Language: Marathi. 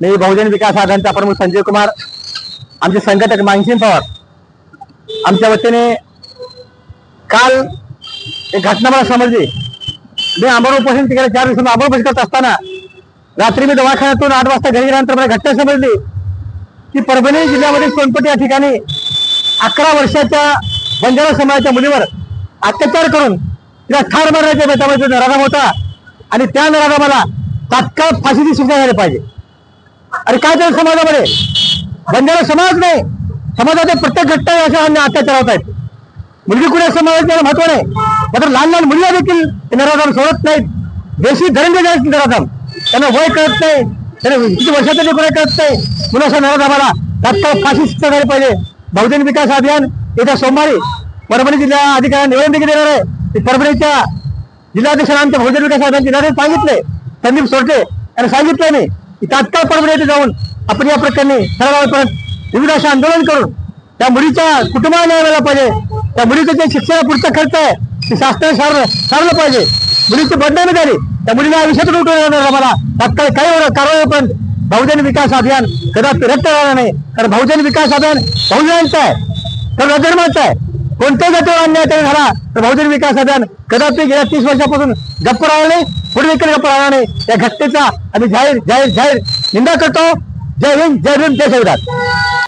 मी बहुजन विकास आघाडीचा प्रमुख संजय कुमार आमचे संघटक मानसिंग पवार. आमच्या वतीने काल एक घटना मला समजली. मी आंबोर उपोषण तिकडे चार दिवसांनी आंबोर उपोषण करत असताना रात्री मी दवाखान्यातून आठ वाजता घरी गेल्यानंतर मला घटना समजली की परभणी जिल्ह्यामध्ये सोनपटी या ठिकाणी अकरा वर्षाच्या बंजारा समाजाच्या मुलीवर अत्याचार करून तिला ठार मारण्याच्या बेतामध्ये नराधाम होता आणि त्या नराधामाला तात्काळ फाशीची शिक्षा झाली पाहिजे. आणि काय त्या समाजामध्ये? बंजारा समाज नाही. समाजाच्या प्रत्येक घटना अशा अत्याचार होत आहेत. मुलगी कुण्या समाजात महत्त्व नाही. मात्र लहान लहान मुलीला देखील ते नराधाम सोडत नाहीत. देशी धरंगे आहेत नराधाम. त्यांना वय कळत नाही. त्यांना किती वर्षाचं ते कळत नाही. मुलं अशा नराधामाला तात्काळ फाशी शिक्षा झाली पाहिजे. बहुजन विकास अभियान येत्या सोमवारी परभणी जिल्हा अधिकाऱ्यांना निवेदन देखील देणार आहे. ते परभणीच्या जिल्हाध्यक्षांना आमच्या बहुजन विकास अभियान जिल्हाधिकारी सांगितले. संदीप सोरटे यांना सांगितलं नाही. तात्काळ परभणी येथे जाऊन आपण या प्रकरणी ठरावापर्यंत विविध असे आंदोलन करून त्या मुलीच्या कुटुंबाला न्याय मिळाला पाहिजे. त्या मुलीचं जे शिक्षण पुढचा खर्च आहे ते शासनाने सारलं सारलं पाहिजे. मुलीची बदनामी झाली त्या मुलीला आयुष्यातून उठवून येणार आम्हाला. तात्काळ काही कारवाई पण बहुजन विकास अभियान कदापि रद्द राहणार नाही. कारण बहुजन विकास अभियान बहुजनांचं आहे तर अधर्माचं आहे. कोणत्याही जातीवर अन्याय तरी झाला तर बहुजन विकास अभियान कदापि गेल्या तीस वर्षापासून गप्प राहणार नाही. पुढे देखील गप्प राहणार या घटनेचा आम्ही जाहीर जाहीर जाहीर निंदा करतो. जय हिंद जय भीम जय संविधान